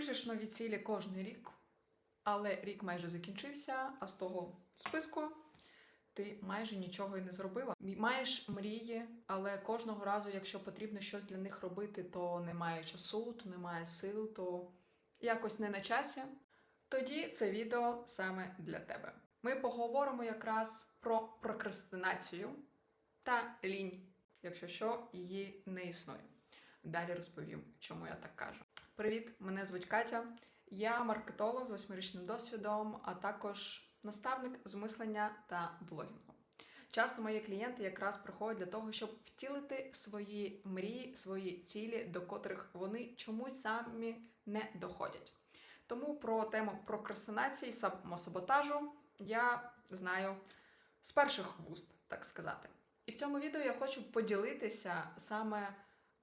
Пишеш нові цілі кожен рік, але рік майже закінчився, а з того списку ти майже нічого і не зробила. Маєш мрії, але кожного разу, якщо потрібно щось для них робити, то немає часу, то немає сил, то якось не на часі. Тоді це відео саме для тебе. Ми поговоримо якраз про прокрастинацію та лінь, якщо що, її не існує. Далі розповім, чому я так кажу. Привіт, мене звуть Катя. Я маркетолог з восьмирічним досвідом, а також наставник з мислення та блогінгу. Часто мої клієнти якраз приходять для того, щоб втілити свої мрії, свої цілі, до котрих вони чомусь самі не доходять. Тому про тему прокрастинації, самосаботажу я знаю з перших вуст, так сказати. І в цьому відео я хочу поділитися саме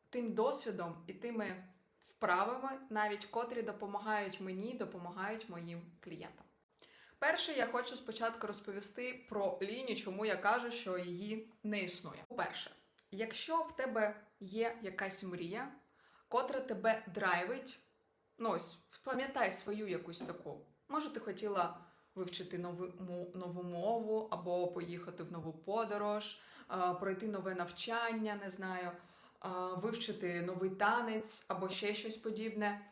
тим досвідом і тими вправами, навіть котрі допомагають мені, допомагають моїм клієнтам. Перше, я хочу спочатку розповісти про лінію, чому я кажу, що її не існує. По-перше, якщо в тебе є якась мрія, котра тебе драйвить, ну ось, пам'ятай свою якусь таку. Може, ти хотіла вивчити нову, нову мову, або поїхати в нову подорож, пройти нове навчання, не знаю, вивчити новий танець або ще щось подібне.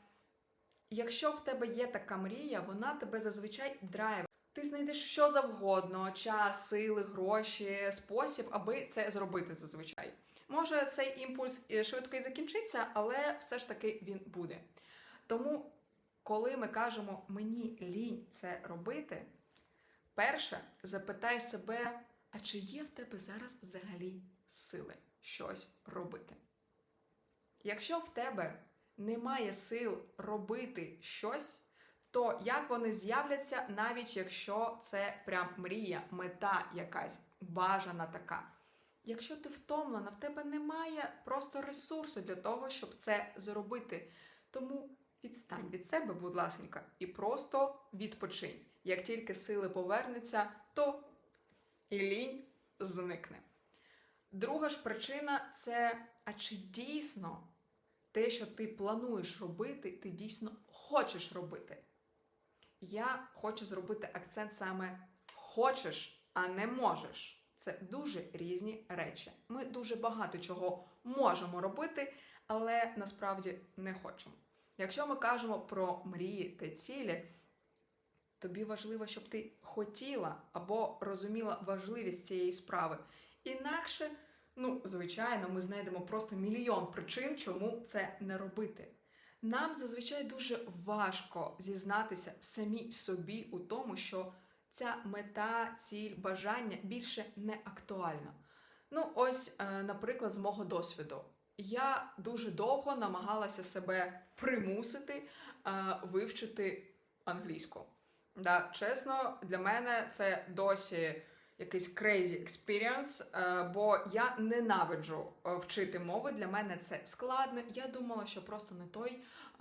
Якщо в тебе є така мрія, вона тебе зазвичай драйвить. Ти знайдеш що завгодно, час, сили, гроші, спосіб, аби це зробити зазвичай. Може, цей імпульс е, швидко і закінчиться, але все ж таки він буде. Тому, коли ми кажемо мені лінь це робити, перше запитай себе, а чи є в тебе зараз взагалі сили щось робити? Якщо в тебе немає сил робити щось, то як вони з'являться, навіть якщо це прям мрія, мета якась бажана така. Якщо ти втомлена, в тебе немає просто ресурсу для того, щоб це зробити. Тому відстань від себе, будь ласка, і просто відпочинь. Як тільки сили повернуться, то і лінь зникне. Друга ж причина це а чи дійсно те, що ти плануєш робити, ти дійсно хочеш робити. Я хочу зробити акцент саме хочеш, а не можеш. Це дуже різні речі. Ми дуже багато чого можемо робити, але насправді не хочемо. Якщо ми кажемо про мрії та цілі, тобі важливо, щоб ти хотіла або розуміла важливість цієї справи. Інакше, ну, звичайно, ми знайдемо просто мільйон причин, чому це не робити. Нам зазвичай дуже важко зізнатися самі собі у тому, що ця мета, ціль, бажання більше не актуальна. Ну, ось, е, наприклад, з мого досвіду. Я дуже довго намагалася себе примусити е, вивчити англійську. Да, чесно, для мене це досі якийсь crazy experience, е, бо я ненавиджу е, вчити мови. Для мене це складно. Я думала, що просто не той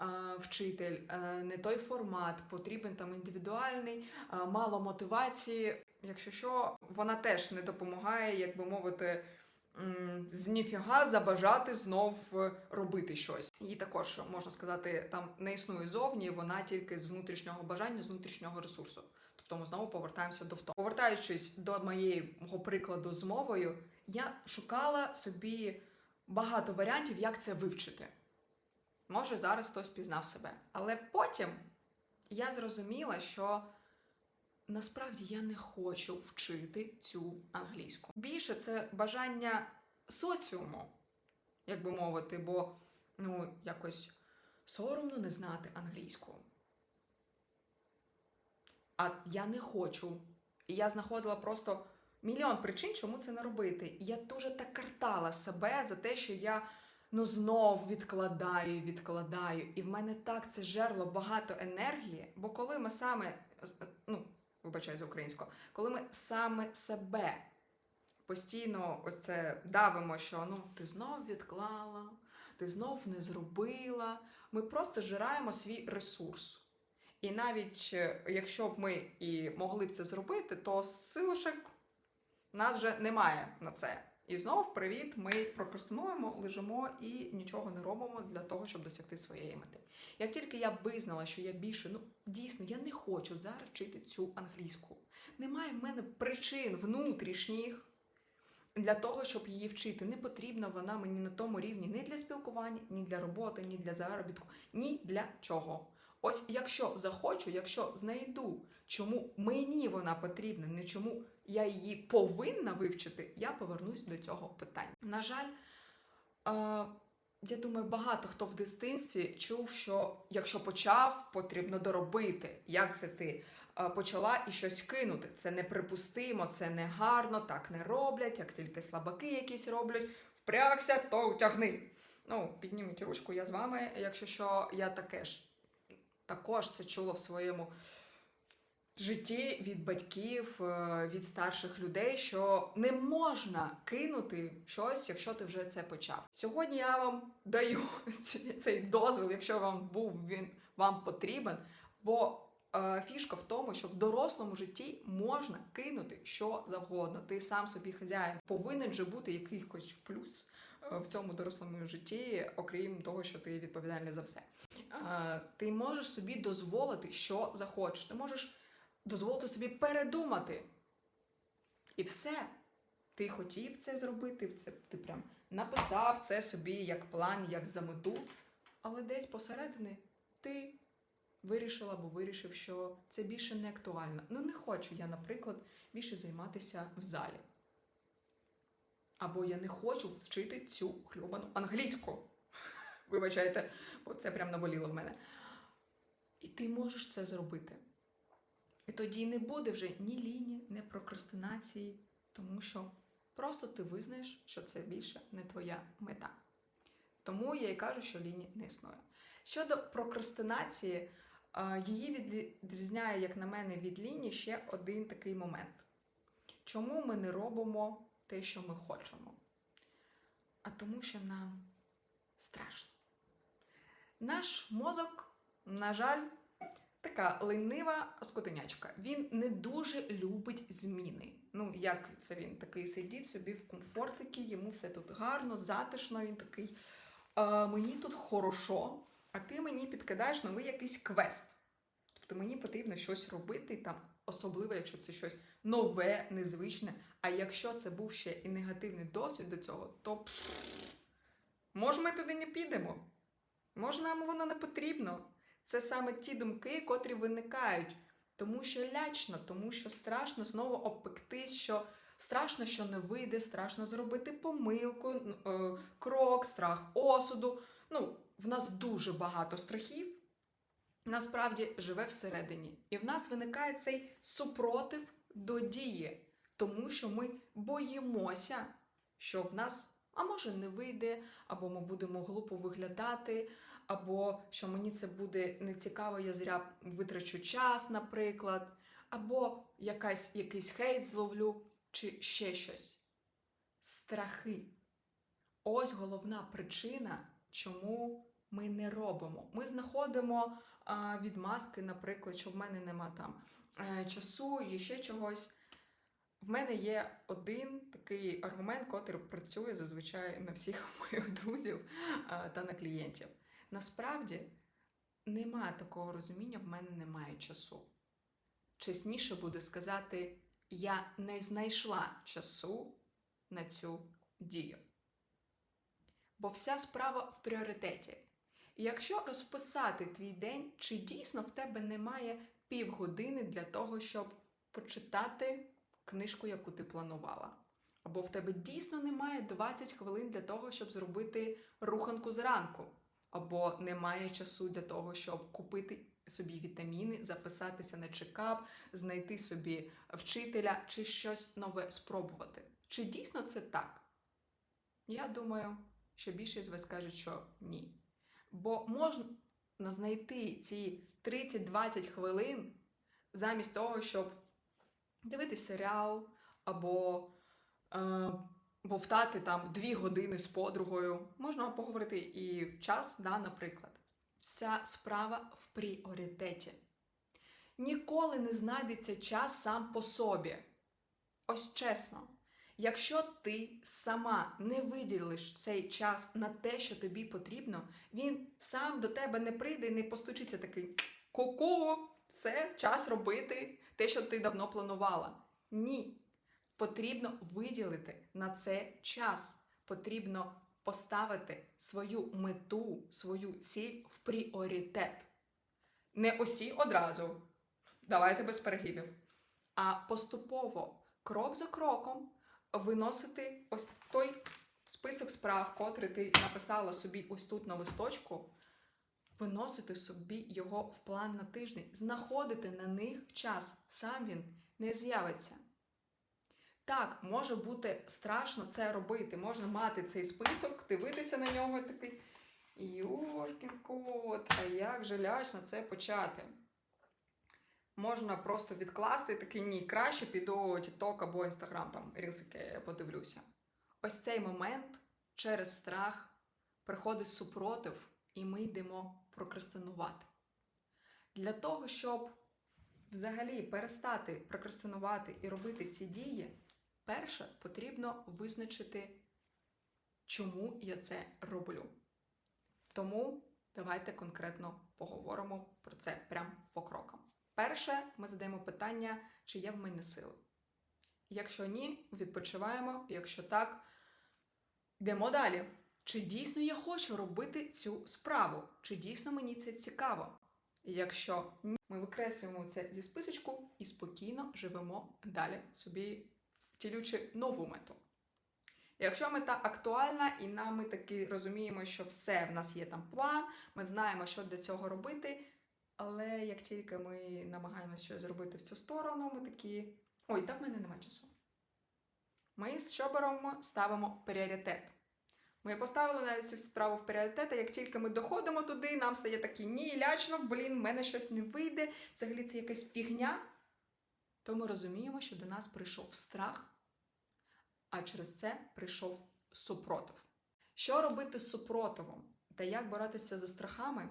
е, вчитель, не той формат, потрібен там індивідуальний, мало мотивації. Якщо що, вона теж не допомагає, як би мовити. З ніфіга забажати знов робити щось. Її також можна сказати, там не існує зовні, вона тільки з внутрішнього бажання, з внутрішнього ресурсу. Ми знову повертаємося до втому. Повертаючись до моєї прикладу з мовою, я шукала собі багато варіантів, як це вивчити. Може, зараз хтось пізнав себе. Але потім я зрозуміла, що насправді я не хочу вчити цю англійську. Більше це бажання соціуму, як би мовити, бо ну, якось соромно не знати англійську. А я не хочу. І я знаходила просто мільйон причин, чому це не робити. І я дуже так картала себе за те, що я ну знов відкладаю, відкладаю. І в мене так це жерло багато енергії. Бо коли ми саме, ну, вибачаю за українську, коли ми саме себе постійно ось це давимо, що ну ти знов відклала, ти знов не зробила. Ми просто жираємо свій ресурс. І навіть е, якщо б ми і могли б це зробити, то силушек нас вже немає на це. І знов привіт, ми прокрастинуємо, лежимо і нічого не робимо для того, щоб досягти своєї мети. Як тільки я визнала, що я більше, ну дійсно, я не хочу зараз вчити цю англійську. Немає в мене причин внутрішніх для того, щоб її вчити. Не потрібна вона мені на тому рівні ні для спілкування, ні для роботи, ні для заробітку, ні для чого. Ось якщо захочу, якщо знайду, чому мені вона потрібна, не чому я її повинна вивчити, я повернусь до цього питання. На жаль, е, я думаю, багато хто в дитинстві чув, що якщо почав, потрібно доробити. Як це ти е, почала і щось кинути? Це неприпустимо, це не гарно, так не роблять, як тільки слабаки якісь роблять, впрягся, то тягни. Ну, підніміть ручку, я з вами. Якщо що, я таке ж також це чула в своєму житті від батьків, е, від старших людей, що не можна кинути щось, якщо ти вже це почав. Сьогодні я вам даю цей дозвіл, якщо вам був він вам потрібен, бо е, фішка в тому, що в дорослому житті можна кинути що завгодно. Ти сам собі хазяїн. Повинен же бути якийсь плюс е, в цьому дорослому житті, окрім того, що ти відповідальний за все. Ти можеш собі дозволити, що захочеш. Ти можеш дозволити собі передумати. І все. Ти хотів це зробити, це ти прям написав це собі як план, як за мету, але десь посередині ти вирішила або вирішив, що це більше не актуально. Ну, не хочу я, наприклад, більше займатися в залі. Або я не хочу вчити цю хлюбану англійську. Вибачайте, бо це прям наболіло в мене. І ти можеш це зробити. І тоді не буде вже ні ліні, ні прокрастинації, тому що просто ти визнаєш, що це більше не твоя мета. Тому я і кажу, що ліні не існує. Щодо прокрастинації, її відрізняє, як на мене, від ліні ще один такий момент. Чому ми не робимо те, що ми хочемо? А тому, що нам страшно. Наш мозок, на жаль, така ленива скотинячка. Він не дуже любить зміни. Ну, як це він такий сидить собі в комфортикі, йому все тут гарно, затишно. Він такий. А, мені тут хорошо, а ти мені підкидаєш новий якийсь квест. Тобто мені потрібно щось робити, там, особливо, якщо це щось нове, незвичне. А якщо це був ще і негативний досвід до цього, то може ми туди не підемо. Може, нам воно не потрібно. Це саме ті думки, котрі виникають, тому що лячно, тому що страшно знову обпектись, що страшно, що не вийде, страшно зробити помилку, е, крок, страх осуду. Ну, в нас дуже багато страхів, насправді живе всередині. І в нас виникає цей супротив до дії, тому що ми боїмося, що в нас, а може, не вийде, або ми будемо глупо виглядати, або що мені це буде нецікаво, я зря витрачу час, наприклад, або якась, якийсь хейт зловлю, чи ще щось. Страхи. Ось головна причина, чому ми не робимо. Ми знаходимо а, відмазки, наприклад, що в мене нема там е, часу і ще чогось. В мене є один такий аргумент, котрий працює зазвичай на всіх моїх друзів та на клієнтів. Насправді немає такого розуміння, в мене немає часу. Чесніше буде сказати, я не знайшла часу на цю дію. Бо вся справа в пріоритеті. І якщо розписати твій день, чи дійсно в тебе немає півгодини для того, щоб почитати книжку, яку ти планувала. Або в тебе дійсно немає 20 хвилин для того, щоб зробити руханку зранку, або немає часу для того, щоб купити собі вітаміни, записатися на чекап, знайти собі вчителя чи щось нове спробувати. Чи дійсно це так? Я думаю, що більшість з вас кажуть, що ні. Бо можна знайти ці 30-20 хвилин замість того, щоб дивитись серіал або е, бовтати там дві години з подругою. Можна поговорити і час, да, наприклад. Вся справа в пріоритеті. Ніколи не знайдеться час сам по собі. Ось чесно. Якщо ти сама не виділиш цей час на те, що тобі потрібно, він сам до тебе не прийде і не постучиться такий ку-ку, все, час робити те, що ти давно планувала. Ні. Потрібно виділити на це час. Потрібно поставити свою мету, свою ціль в пріоритет. Не усі одразу. Давайте без перегибів. А поступово, крок за кроком, виносити ось той список справ, котрий ти написала собі ось тут на листочку, виносити собі його в план на тиждень, знаходити на них час. Сам він не з'явиться. Так, може бути страшно це робити. Можна мати цей список, дивитися на нього такий. Йошкін кот, а як же лячно це почати? Можна просто відкласти такий ні, краще піду TikTok або Instagram, там рілсики подивлюся. Ось цей момент через страх приходить супротив, і ми йдемо прокрастинувати. Для того, щоб взагалі перестати прокрастинувати і робити ці дії, перше потрібно визначити, чому я це роблю. Тому давайте конкретно поговоримо про це прямо по крокам. Перше, ми задаємо питання, чи є в мене сили. Якщо ні, відпочиваємо. Якщо так, йдемо далі. Чи дійсно я хочу робити цю справу? Чи дійсно мені це цікаво? Якщо ми викреслюємо це зі списочку і спокійно живемо далі, собі втілюючи нову мету. Якщо мета актуальна, і нам ми таки розуміємо, що все в нас є там план, ми знаємо, що для цього робити. Але як тільки ми намагаємося щось зробити в цю сторону, ми такі. Ой, та в мене немає часу. Ми з що беремо, ставимо пріоритет. Ми поставили навіть цю справу в пріоритет, а як тільки ми доходимо туди, нам стає такі ні, лячно, блін, в мене щось не вийде, взагалі це якась фігня. То ми розуміємо, що до нас прийшов страх, а через це прийшов супротив. Що робити з супротивом та як боротися за страхами?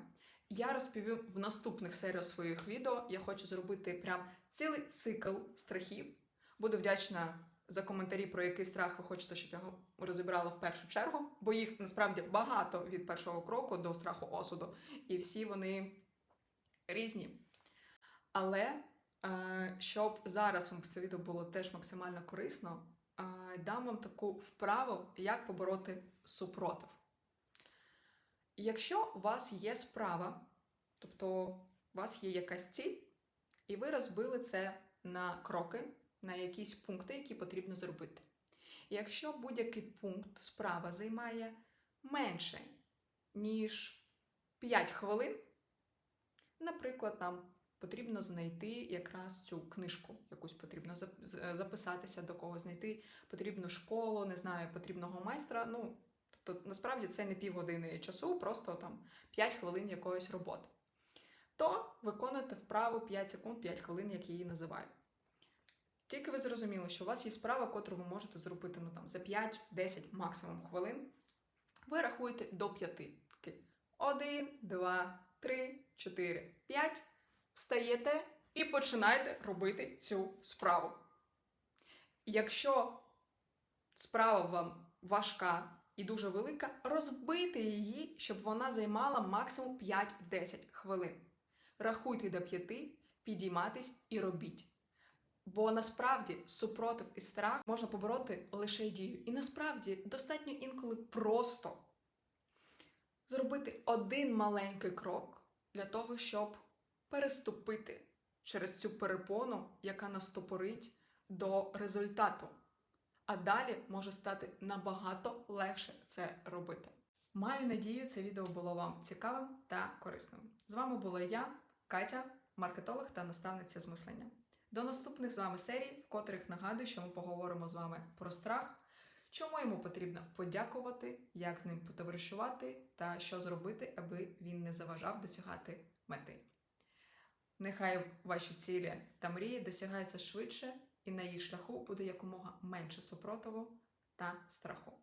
Я розповім в наступних серіях своїх відео. Я хочу зробити прям цілий цикл страхів. Буду вдячна за коментарі, про який страх ви хочете, щоб я розібрала в першу чергу, бо їх насправді багато від першого кроку до страху осуду, і всі вони різні. Але е, щоб зараз вам це відео було теж максимально корисно, е, дам вам таку вправу, як побороти супротив. Якщо у вас є справа, тобто у вас є якась ціль, і ви розбили це на кроки, на якісь пункти, які потрібно зробити. Якщо будь-який пункт справа займає менше, ніж 5 хвилин, наприклад, нам потрібно знайти якраз цю книжку, якусь потрібно записатися до когось, знайти потрібну школу, не знаю, потрібного майстра. Ну, Тобто, насправді це не півгодини часу, просто там 5 хвилин якоїсь роботи. То виконуйте вправу 5 секунд, 5 хвилин, як її називаю. Тільки ви зрозуміли, що у вас є справа, котру ви можете зробити ну, там, за 5-10 максимум хвилин. Ви рахуєте до 5. 1, 2, 3, 4, 5. Встаєте і починаєте робити цю справу. Якщо справа вам важка, і дуже велика, розбити її, щоб вона займала максимум 5-10 хвилин. Рахуйте до 5, підійматись і робіть. Бо насправді супротив і страх можна побороти лише дією. І насправді достатньо інколи просто зробити один маленький крок для того, щоб переступити через цю перепону, яка нас стопорить до результату а далі може стати набагато легше це робити. Маю надію, це відео було вам цікавим та корисним. З вами була я, Катя, маркетолог та наставниця з мислення. До наступних з вами серій, в котрих нагадую, що ми поговоримо з вами про страх, чому йому потрібно подякувати, як з ним потоваришувати та що зробити, аби він не заважав досягати мети. Нехай ваші цілі та мрії досягаються швидше і на їх шляху буде якомога менше супротиву та страху.